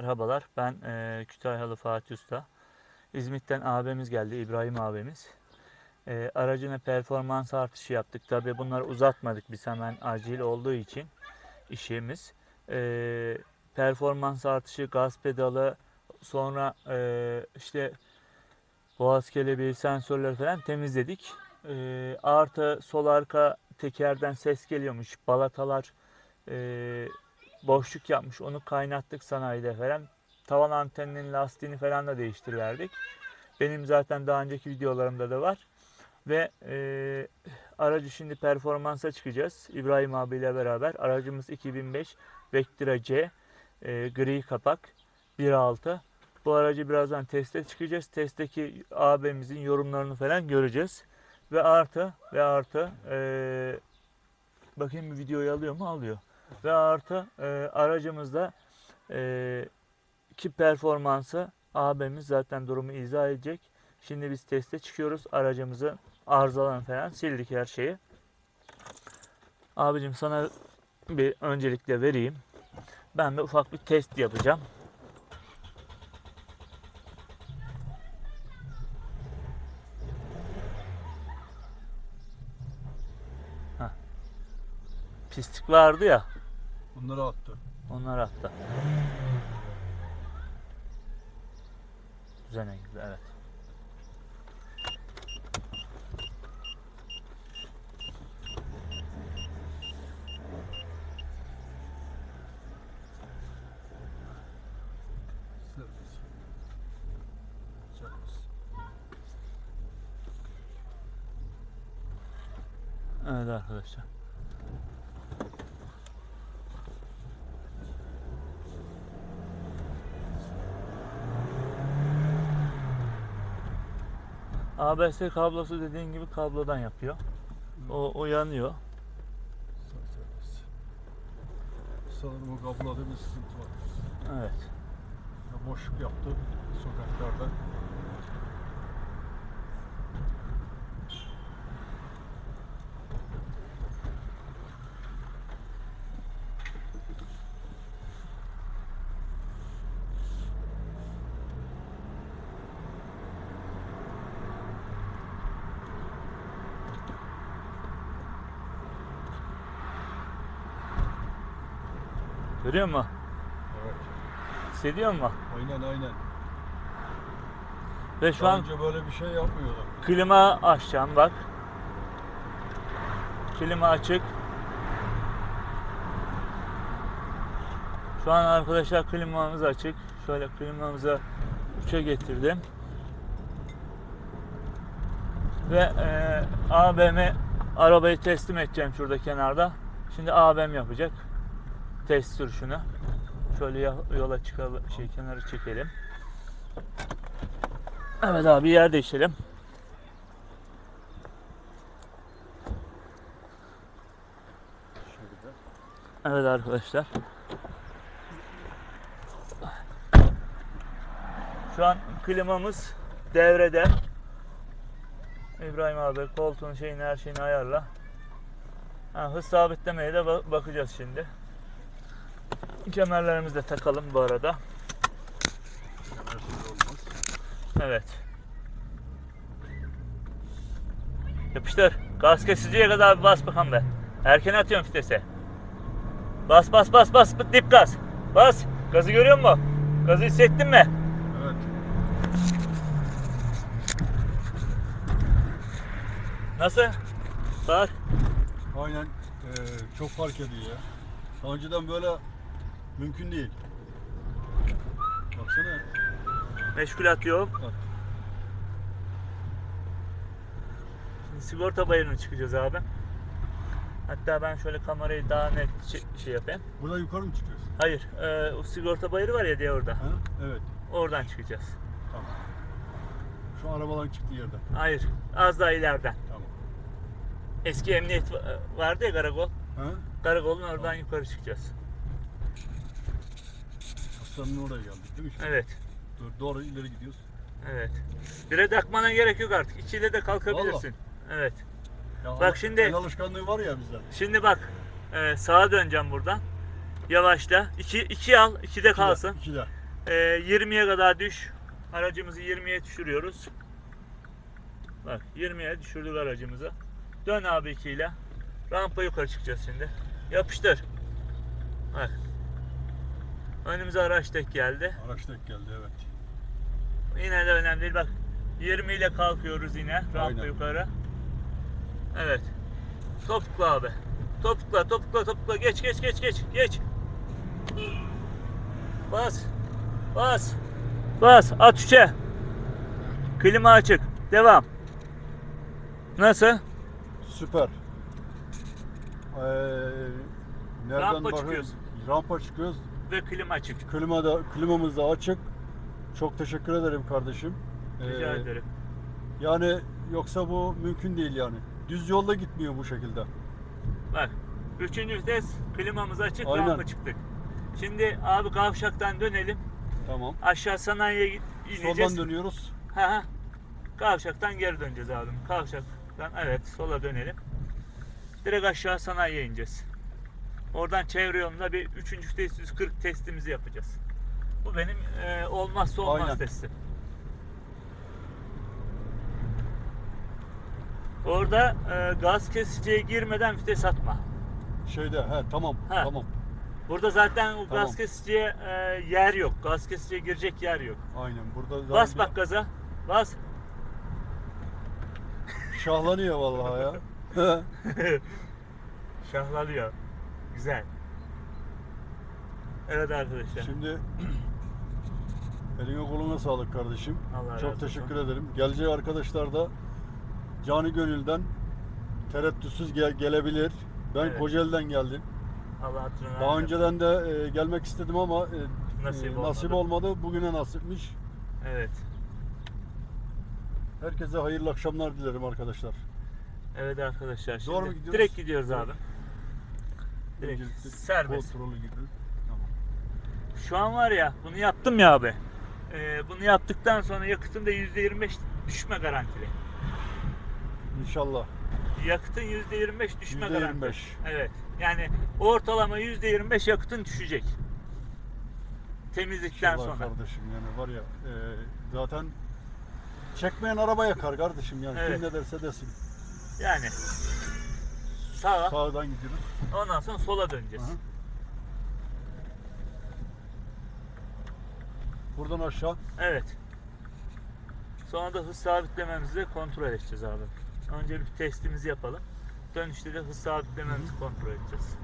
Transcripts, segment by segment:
Merhabalar, ben e, Kütahyalı Fatih Usta. İzmit'ten abimiz geldi, İbrahim abimiz. E, aracına performans artışı yaptık. Tabii bunları uzatmadık biz hemen acil olduğu için işimiz. E, performans artışı, gaz pedalı, sonra e, işte boğaz kelebeği, sensörleri falan temizledik. E, artı sol arka tekerden ses geliyormuş, balatalar e, boşluk yapmış. Onu kaynattık sanayide falan. Tavan anteninin lastiğini falan da değiştiriverdik. Benim zaten daha önceki videolarımda da var. Ve e, aracı şimdi performansa çıkacağız. İbrahim abiyle beraber. Aracımız 2005 Vectra C. e, gri kapak 1.6. Bu aracı birazdan teste çıkacağız. Testteki abimizin yorumlarını falan göreceğiz. Ve artı ve artı e, bakayım videoyu alıyor mu? Alıyor ve artı e, aracımızda e, ki performansı abimiz zaten durumu izah edecek. Şimdi biz teste çıkıyoruz. Aracımızı arızalarını falan sildik her şeyi. Abicim sana bir öncelikle vereyim. Ben de ufak bir test yapacağım. Heh. Pislik vardı ya. Bunları attı. Onlar hatta. Düzene girdi evet. Evet arkadaşlar. ABS kablosu dediğin gibi kablodan yapıyor. O, o yanıyor. Sanırım o kabloda bir sıkıntı var. Evet. Ya boşluk yaptı sokaklarda. Görüyor musun? Evet. Hissediyor musun? Aynen aynen. Ve şu Daha an önce böyle bir şey yapmıyordu. klima açacağım bak. Klima açık. Şu an arkadaşlar klimamız açık. Şöyle klimamızı 3'e getirdim. Ve e, ABM arabayı teslim edeceğim şurada kenarda. Şimdi ABM yapacak. Test sürüşünü. Şöyle yola çıkalım, şey kenarı çekelim. Evet abi yer değiştirelim. Şöyle. Evet arkadaşlar. Şu an klimamız devrede. İbrahim abi koltuğun şeyini her şeyini ayarla. Ha, hız sabitlemeye de ba- bakacağız şimdi. Kemerlerimizi de takalım bu arada. Evet. Yapıştır. Gaz kesiciye kadar bas bakalım be. Erken atıyorum vitese. Bas bas bas bas dip gaz. Bas. Gazı görüyor musun? Gazı hissettin mi? Evet. Nasıl? Bak. Aynen. Ee, çok fark ediyor ya. Önceden böyle mümkün değil. Baksana. Meşgul atıyorum. Bak. Şimdi sigorta bayırına çıkacağız abi. Hatta ben şöyle kamerayı daha net şey, şey yapayım. Burada yukarı mı çıkıyoruz? Hayır. E, o sigorta bayırı var ya diye orada. Ha? Evet. Oradan çıkacağız. Tamam. Şu arabaların çıktığı yerden. Hayır. Az daha ileriden. Tamam. Eski emniyet va- vardı ya karakol. Ha? Karakolun oradan yukarı çıkacağız. Hastanın oraya geldik değil mi? şimdi? Evet. Dur, doğru ileri gidiyoruz. Evet. Bire takmana gerek yok artık. İkiyle de kalkabilirsin. Evet. Ya Bak al- şimdi- El alışkanlığı var ya bizde. Şimdi bak. e, sağa döneceğim buradan. Yavaşla. İki, iki al. iki de kalsın. İki de. Ee, 20'ye kadar düş. Aracımızı 20'ye düşürüyoruz. Bak 20'ye düşürdük aracımızı. Dön abi 2 ile. Rampa yukarı çıkacağız şimdi. Yapıştır. Bak. Önümüze araç tek geldi. Araç tek geldi evet. Yine de önemli değil. Bak 20 ile kalkıyoruz yine. Rampa Aynen. yukarı. Evet. Topukla abi. Topukla, topukla, topukla. Geç, geç, geç, geç, geç. Bas. Bas. Bas. At üçe. Klima açık. Devam. Nasıl? Süper. Ee, nereden Rampa bakıyoruz? Rampa çıkıyoruz. Ve klima açık. Klima da, klimamız da açık. Çok teşekkür ederim kardeşim. Rica Ee, ederim. Yani yoksa bu mümkün değil yani. Düz yolda gitmiyor bu şekilde. Bak. Üçüncü vites. Klimamız açık. Aynen. Rampa çıktık. Şimdi abi kavşaktan dönelim. Tamam. Aşağı sanayiye ineceğiz. Soldan dönüyoruz. Ha ha. Kavşaktan geri döneceğiz abim. Kavşaktan evet sola dönelim. Direkt aşağı sanayiye ineceğiz. Oradan çevre yolunda bir 3. vites 140 testimizi yapacağız. Bu benim e, olmazsa olmaz Aynen. testim. Orada e, gaz kesiciye girmeden vites atma. Şeyde he tamam Ha. tamam. Burada zaten o Tamam. gaz kesiciye e, yer yok. Gaz kesiciye girecek yer yok. Aynen burada Bas bak gaza. Bas. Şahlanıyor vallahi ya. Şahlanıyor. Güzel. Evet arkadaşlar. Şimdi eline koluna sağlık kardeşim. Allah razı Çok olsun. teşekkür ederim. Gelecek arkadaşlar da canı gönülden tereddütsüz gel- gelebilir. Ben Evet. Kocaeli'den geldim. Allah hatırına Daha önceden de e, gelmek istedim ama e, Nasip e, nasip olmadı. olmadı. Bugüne nasipmiş. Evet. Herkese hayırlı akşamlar dilerim arkadaşlar. Evet arkadaşlar. Şimdi Doğru mu gidiyoruz? direkt gidiyoruz abi. Direkt Öncelikle serbest. Kontrolü gibi. Tamam. Şu an var ya bunu yaptım ya abi. Ee, bunu yaptıktan sonra yakıtın da %25 düşme garantili. İnşallah. Yakıtın %25 düşme %25. garantili. Evet. Yani ortalama %25 yakıtın düşecek. Temizlikten İnşallah sonra. kardeşim yani var ya e, zaten çekmeyen araba yakar kardeşim yani Evet. kim ne derse desin. Yani sağa Sağdan gidiyoruz. ondan sonra sola döneceğiz. Aha. Buradan aşağı. Evet. Sonra da hız sabitlememizi de kontrol edeceğiz abi. Önce bir testimizi yapalım. Dönüşte de hız sabitlememizi kontrol edeceğiz.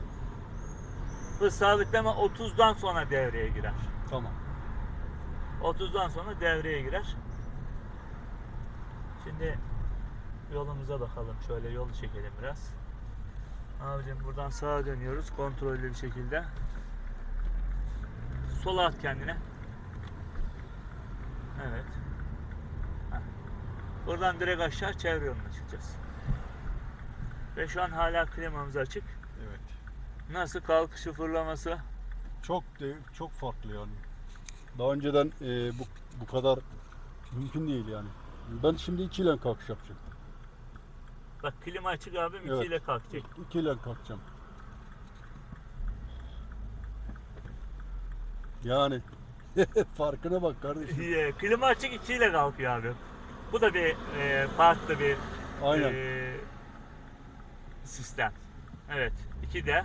Hız sabitleme 30'dan sonra devreye girer. Tamam. 30'dan sonra devreye girer. Şimdi yolumuza bakalım. Şöyle yolu çekelim biraz. Abicim buradan sağa dönüyoruz kontrollü bir şekilde. Sola at kendine. Evet. Heh. Buradan direkt aşağı çevre yoluna çıkacağız. Ve şu an hala klimamız açık. Evet. Nasıl kalkışı fırlaması? Çok çok farklı yani. Daha önceden e, bu bu kadar mümkün değil yani. Ben şimdi iki ile kalkış yapacağım. Bak klima açık abim Evet. 2 ile kalkacak. İki ile kalkacağım. Yani farkına bak kardeşim. Ee, klima açık 2 ile kalkıyor abi. Bu da bir e, farklı bir Aynen. e, sistem. Evet 2 de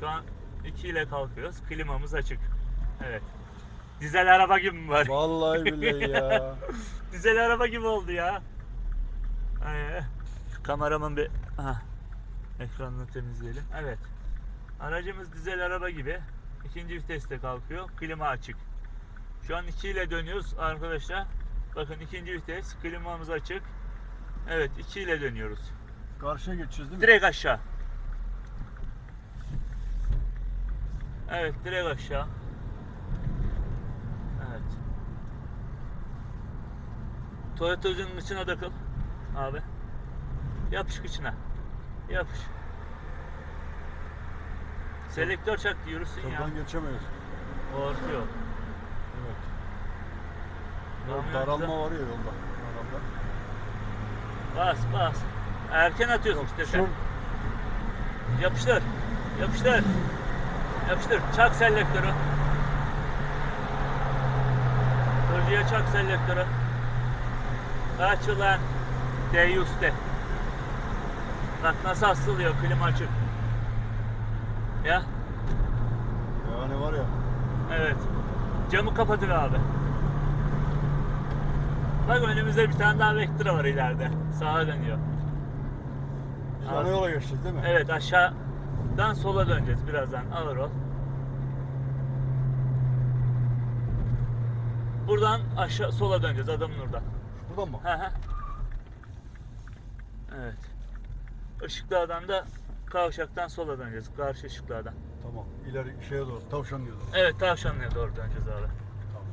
şu an 2 ile kalkıyoruz. Klimamız açık. Evet. Dizel araba gibi mi var? Vallahi billahi ya. Dizel araba gibi oldu ya. Ee, kameramın bir aha, ekranını temizleyelim. Evet. Aracımız dizel araba gibi. İkinci viteste kalkıyor. Klima açık. Şu an 2 ile dönüyoruz arkadaşlar. Bakın ikinci vites. Klimamız açık. Evet 2 ile dönüyoruz. Karşıya geçeceğiz değil mi? Direkt aşağı. Evet direkt aşağı. Evet. Toyota özünün içine takıl. Abi. Yapış içine. Yapış. Selektör çak yürüsün ya. Oradan geçemeyiz. Korkuyor. Evet. Kamyonda- Daralma var ya yolda. Daralma. Bas bas. Erken atıyorsun Yok, işte sen. Yapıştır. Yapıştır. Yapıştır. Çak selektörü. Aracıya çak selektörü. Açılan D100'de. Bak nasıl asılıyor klima açık. Ya Yani var ya. evet. Camı kapatın abi. Bak önümüzde bir tane daha Vectra var ileride. Sağa dönüyor. Biz ana yola geçeceğiz değil mi? Evet aşağıdan sola döneceğiz birazdan. Ağır ol. Buradan aşağı sola döneceğiz adamın oradan. Buradan mı? Hı hı. evet. Işıklardan da kavşaktan sola döneceğiz. Karşı ışıklardan. Tamam. İleri şeye doğru. Tavşan diyorlar. Evet tavşanlıya doğru döneceğiz abi. Tamam.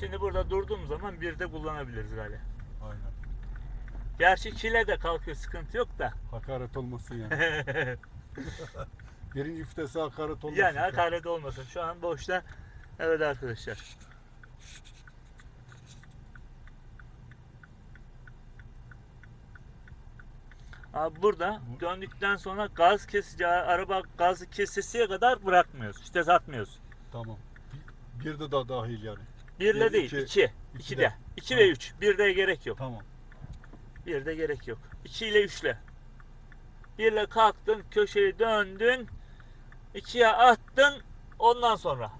Şimdi burada durduğumuz zaman bir de kullanabiliriz galiba. Aynen. Gerçi çile de kalkıyor sıkıntı yok da. Hakaret olmasın yani. Birinci vitese hakaret olmasın. yani hakaret olmasın. Şu an boşta. Evet arkadaşlar. Abi burada Bu- döndükten sonra gaz kesici araba gazı kesesiye kadar bırakmıyoruz. İşte satmıyoruz. Tamam. Bir, bir de daha dahil yani. Birle Bir, değil, iki, iki. iki İki de. de. İki Tamam. ve üç. Bir de gerek yok. Tamam. Bir de gerek yok. İki ile üçle. Birle kalktın, köşeyi döndün, ikiye attın, ondan sonra.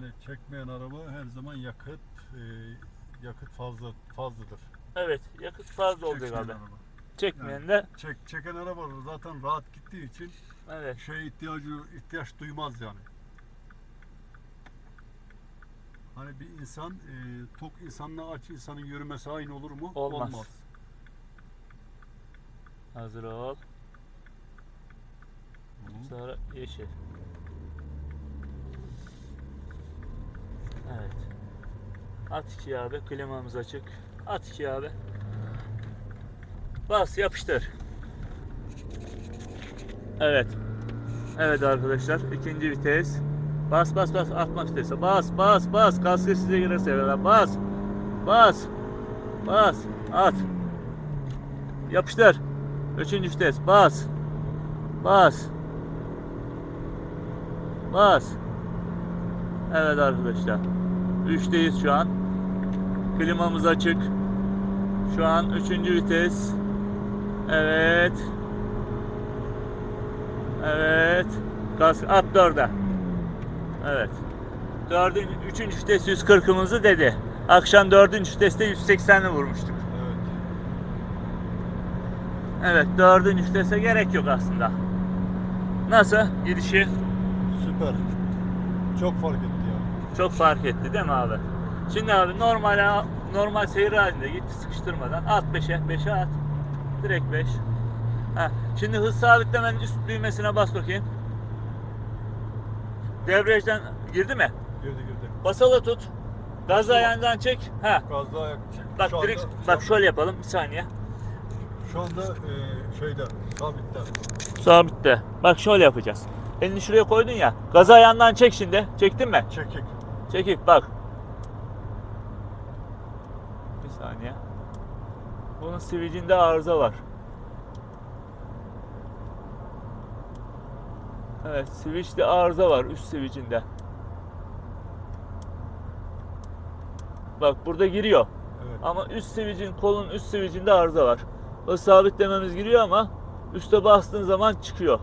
Yani çekmeyen araba her zaman yakıt e, yakıt fazla fazladır. Evet, yakıt fazla olacak Çekmeyen abi. araba. Çekmeyen de, Çek, çeken araba zaten rahat gittiği için evet. şey ihtiyacı ihtiyaç duymaz yani. Hani bir insan e, tok insanla aç insanın yürümesi aynı olur mu? Olmaz. Hazır ol. Hı. Sonra yeşil. Evet. At iki abi. Klimamız açık. At iki abi. Bas yapıştır. Evet. Evet arkadaşlar. ikinci vites. Bas bas bas atma vitese. Bas bas bas. Gaz size girerse evvela. Bas. Bas. Bas. At. Yapıştır. Üçüncü vites. Bas. Bas. Bas. Evet arkadaşlar. 3'teyiz şu an. Klimamız açık. Şu an 3. vites. Evet. Evet. Gaz at 4'e. Evet. 4'ün 3. vites 140'ımızı dedi. Akşam 4. viteste 180'i vurmuştuk. Evet. Evet 4. vitese gerek yok aslında. Nasıl gidişi? Süper. Çok fark etti ya. Çok fark etti değil mi abi? Şimdi abi normal normal seyir halinde git sıkıştırmadan at 5'e 5'e at. Direkt 5. Ha, şimdi hız sabitlemenin üst düğmesine bas bakayım. Debriyajdan girdi mi? Girdi girdi. Basalı tut. Gaz ayağından çek. Ha. Gazda ayak çek. Bak Şu direkt anda- bak şöyle yapalım bir saniye. Şu anda e, şeyde sabitte. Sabitte. Bak şöyle yapacağız. Elini şuraya koydun ya. Gaz ayağından çek şimdi. Çektin mi? Çekik. Çekik bak. Bir saniye. Bunun switch'inde arıza var. Evet, switch'te arıza var üst switch'inde. Bak burada giriyor. Evet. Ama üst switch'in kolun üst switch'inde arıza var. O sabitlememiz giriyor ama üste bastığın zaman çıkıyor.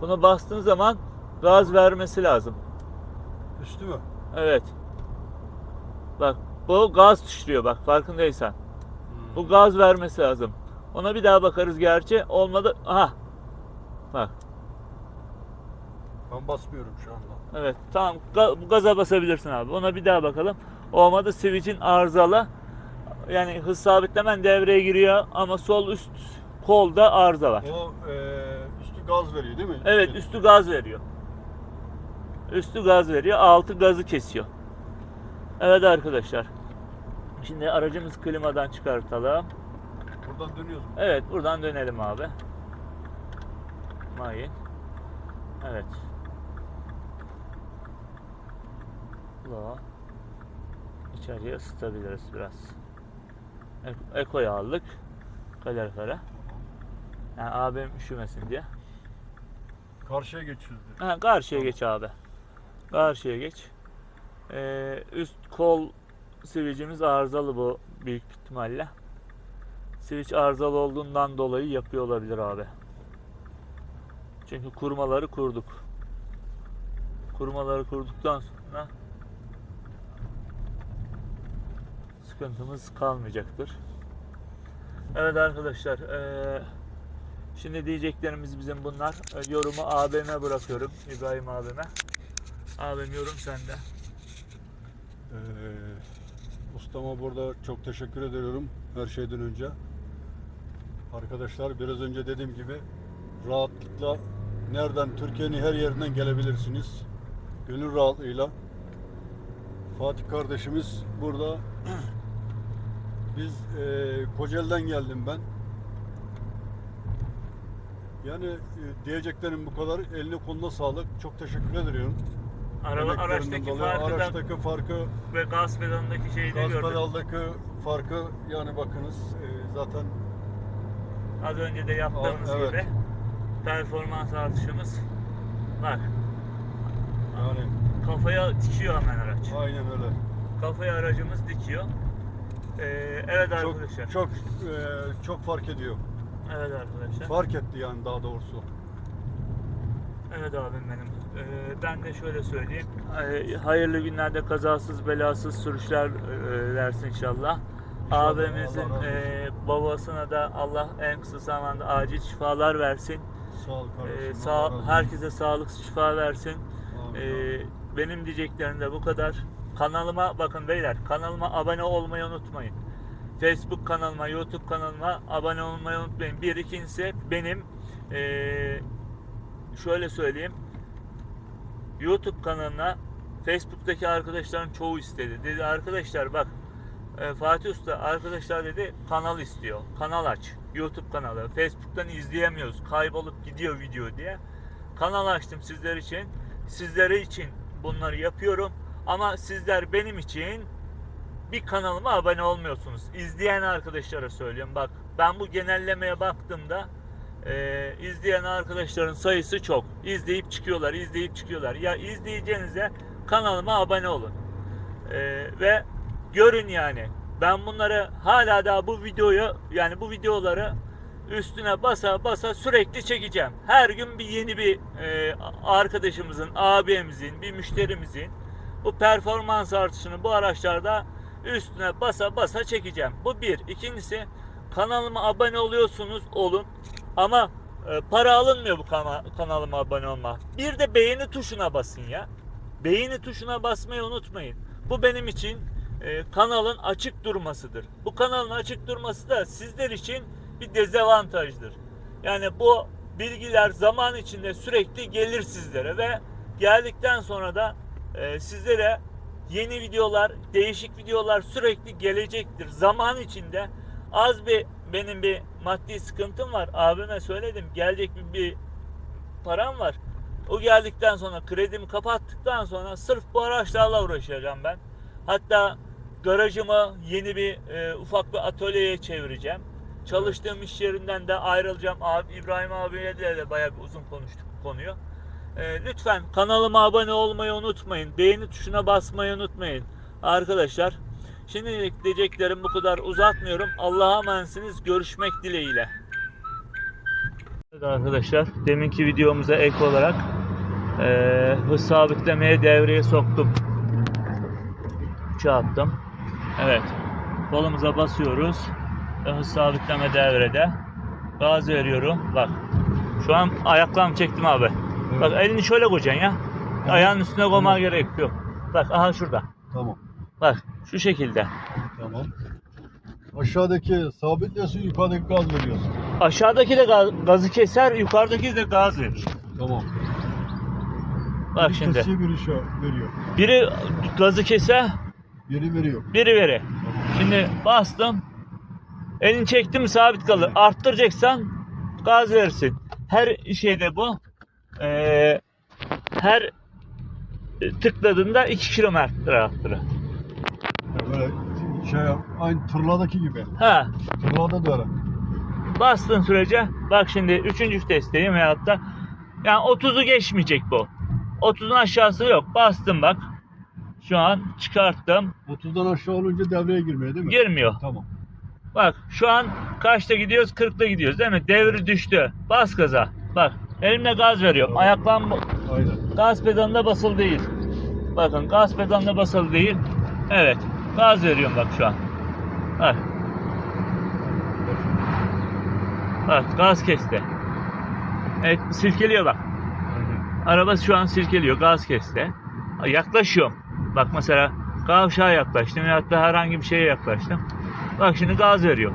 Buna bastığın zaman gaz vermesi lazım. Üstü mü? Evet. Bak bu gaz tuşluyor bak farkındaysan. Bu gaz vermesi lazım. Ona bir daha bakarız gerçi. Olmadı. Aha. Bak. Ben basmıyorum şu anda. Evet. Tamam. Bu gaza basabilirsin abi. Ona bir daha bakalım. Olmadı switch'in arızalı. Yani hız sabitlemen devreye giriyor ama sol üst kolda arıza var. O e, üstü gaz veriyor değil mi? Evet üstü gaz veriyor. Üstü gaz veriyor. Altı gazı kesiyor. Evet arkadaşlar. Şimdi aracımız klimadan çıkartalım. Buradan dönüyoruz. mu? Evet buradan dönelim abi. Mayın. Evet. Lo. İçeriye ısıtabiliriz biraz. Ek- Eko'yu aldık. Kalorifere. Yani abim üşümesin diye. Karşıya geçiyoruz. Ha, karşıya geç abi. Karşıya geç. Ee, üst kol switch'imiz arızalı bu büyük ihtimalle. Switch arızalı olduğundan dolayı yapıyor olabilir abi. Çünkü kurmaları kurduk. Kurmaları kurduktan sonra sıkıntımız kalmayacaktır. Evet arkadaşlar, eee, şimdi diyeceklerimiz bizim bunlar. E, Yorumu abime bırakıyorum, İbrahim abime. Abim yorum sende. Ee, ustama burada çok teşekkür ediyorum her şeyden önce. Arkadaşlar biraz önce dediğim gibi rahatlıkla nereden Türkiye'nin her yerinden gelebilirsiniz. Gönül rahatlığıyla. Fatih kardeşimiz burada. Biz e, Kocaeli'den geldim ben. Yani e, diyeceklerim bu kadar. Eline koluna sağlık. Çok teşekkür ediyorum. Araba, Emeklerinden araçtaki dolayı. farkı da araçtaki farkı ve gaz pedalındaki şeyi de Gaz gördük. pedaldaki farkı yani bakınız e, zaten Az önce de yaptığımız Aa, evet. gibi performans artışımız var. yani Kafaya dikiyor hemen araç. aynen öyle. Kafaya aracımız dikiyor. Ee, evet Çok arkadaşlar. çok e, çok fark ediyor. Evet arkadaşlar. Fark etti yani daha doğrusu. Evet abim benim. Ee, ben de şöyle söyleyeyim. Ee, hayırlı günlerde kazasız belasız sürüşler e, versin inşallah. İnşallah, Abimizin e, babasına da Allah en kısa zamanda acil şifalar versin. Sağ ol Ee, kardeşim. sağ, razı olsun. herkese sağlık şifa versin. Amin, Ee, benim diyeceklerim de bu kadar. Kanalıma bakın beyler kanalıma abone olmayı unutmayın. Facebook kanalıma, YouTube kanalıma abone olmayı unutmayın. Bir ikincisi benim ee, şöyle söyleyeyim. YouTube kanalına Facebook'taki arkadaşların çoğu istedi. Dedi arkadaşlar bak e, Fatih Usta arkadaşlar dedi kanal istiyor. Kanal aç. YouTube kanalı. Facebook'tan izleyemiyoruz. Kaybolup gidiyor video diye. Kanal açtım sizler için. Sizlere için bunları yapıyorum. Ama sizler benim için bir kanalıma abone olmuyorsunuz. İzleyen arkadaşlara söylüyorum. Bak ben bu genellemeye baktığımda e, izleyen arkadaşların sayısı çok. İzleyip çıkıyorlar, izleyip çıkıyorlar. Ya izleyeceğinize kanalıma abone olun. E, ve görün yani. Ben bunları hala daha bu videoyu yani bu videoları üstüne basa basa sürekli çekeceğim. Her gün bir yeni bir e, arkadaşımızın, abimizin, bir müşterimizin bu performans artışını bu araçlarda üstüne basa basa çekeceğim. Bu bir. İkincisi kanalıma abone oluyorsunuz olun ama e, para alınmıyor bu kana- kanalıma abone olma. Bir de beğeni tuşuna basın ya. Beğeni tuşuna basmayı unutmayın. Bu benim için e, kanalın açık durmasıdır. Bu kanalın açık durması da sizler için bir dezavantajdır. Yani bu bilgiler zaman içinde sürekli gelir sizlere ve geldikten sonra da e, sizlere yeni videolar, değişik videolar sürekli gelecektir. Zaman içinde az bir benim bir maddi sıkıntım var. Abime söyledim. Gelecek bir, bir param var. O geldikten sonra kredimi kapattıktan sonra sırf bu araçlarla uğraşacağım ben. Hatta garajımı yeni bir e, ufak bir atölyeye çevireceğim. Çalıştığım iş yerinden de ayrılacağım. Abi, İbrahim abiyle de, de bayağı bir uzun konuştuk konuyu. E, lütfen kanalıma abone olmayı unutmayın. Beğeni tuşuna basmayı unutmayın. Arkadaşlar şimdilik diyeceklerim bu kadar uzatmıyorum. Allah'a emanetsiniz. Görüşmek dileğiyle. Evet arkadaşlar deminki videomuza ek olarak eee hız sabitlemeye devreye soktum. Uça attım. Evet. Kolumuza basıyoruz. Ve hız sabitleme devrede. Gaz veriyorum. Bak. Şu an ayaklarımı çektim abi. Bak elini şöyle koyacaksın ya. Ayağın üstüne koyma gerek yok. Bak aha şurada. Tamam. Bak şu şekilde. Tamam. Aşağıdaki sabitliyorsun, yukarıdaki gaz veriyorsun. Aşağıdaki de gaz- gazı keser, yukarıdaki de gaz verir. Tamam. Bak şimdi. Kesici bir iş veriyor. Biri gazı keser, Biri veriyor. biri veri. Şimdi bastım. Elini çektim sabit kalır. Arttıracaksan gaz versin. Her şeyde bu. Ee, her tıkladığında 2 kilometre arttırır. Böyle Şey aynı tırladaki gibi. Ha, Tırlada da öyle. bastığın sürece bak şimdi 3. vitesteyim veyahut da yani 30'u geçmeyecek bu. 30'un aşağısı yok. Bastım bak. Şu an çıkarttım. 30'dan aşağı olunca devreye girmeye değil mi? Girmiyor. Tamam. Bak şu an kaçta gidiyoruz? 40'ta gidiyoruz değil mi? Devri düştü. Bas gaza. Bak elimle gaz veriyorum. Ayaklan Aynen. gaz pedalında basılı değil. Bakın gaz pedalında basılı değil. Evet. Gaz veriyorum bak şu an. Bak. Bak gaz kesti. Evet silkeliyor bak. Araba şu an silkeliyor. Gaz kesti. Yaklaşıyorum. Bak mesela kavşağa yaklaştım ya da herhangi bir şeye yaklaştım. Bak şimdi gaz veriyor.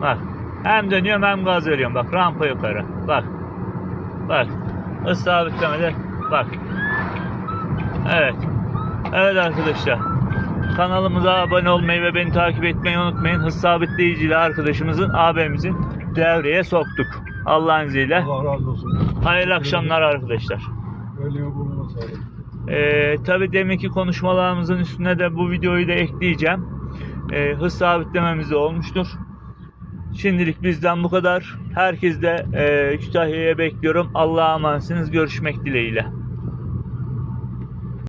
Bak. Hem dönüyorum hem gaz veriyorum. Bak rampa yukarı. Bak. Bak. Hız sabitlemede. Bak. Evet. Evet arkadaşlar. Kanalımıza abone olmayı ve beni takip etmeyi unutmayın. Hız sabitleyiciyle arkadaşımızın, abimizin devreye soktuk. Allah'ın izniyle. Allah razı olsun. Hayırlı akşamlar arkadaşlar. Öyle burnuna sağlık. Ee, Tabi deminki konuşmalarımızın üstüne de bu videoyu da ekleyeceğim. Ee, hız sabitlememiz de olmuştur. Şimdilik bizden bu kadar. Herkes de e, Kütahya'ya bekliyorum. Allah'a emanetsiniz. Görüşmek dileğiyle.